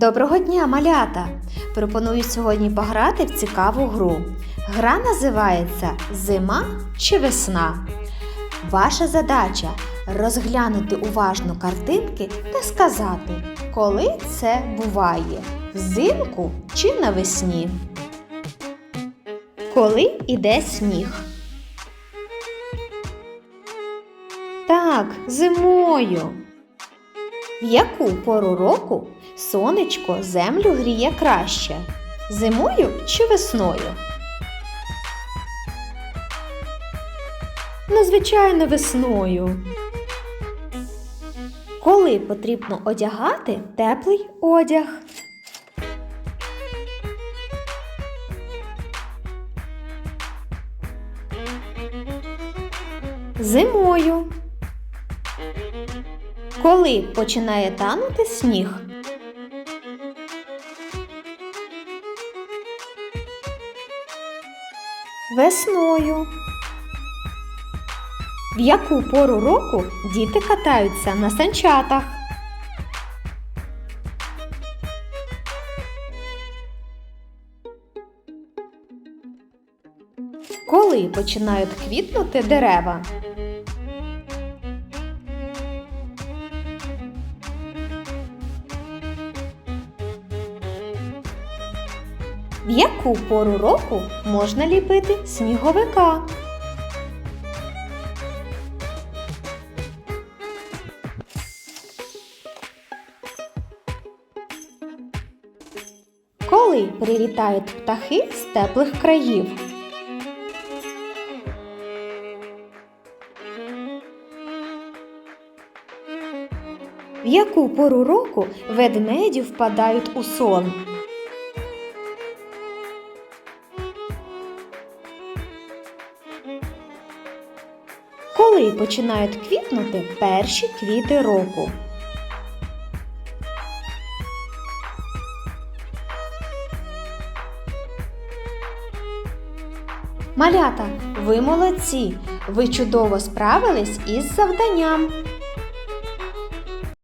Доброго дня, малята! Пропоную сьогодні пограти в цікаву гру. Гра називається Зима чи весна. Ваша задача розглянути уважно картинки та сказати, коли це буває взимку чи навесні. Коли іде сніг. Так, зимою. В яку пору року сонечко землю гріє краще? Зимою чи весною? Ну, звичайно, весною. Коли потрібно одягати теплий одяг? Зимою. Коли починає танути сніг? Весною. В яку пору року діти катаються на санчатах? Коли починають квітнути дерева? В яку пору року можна ліпити сніговика? Коли прилітають птахи з теплих країв? В яку пору року ведмеді впадають у сон? Коли починають квітнути перші квіти року? Малята, ви молодці! Ви чудово справились із завданням.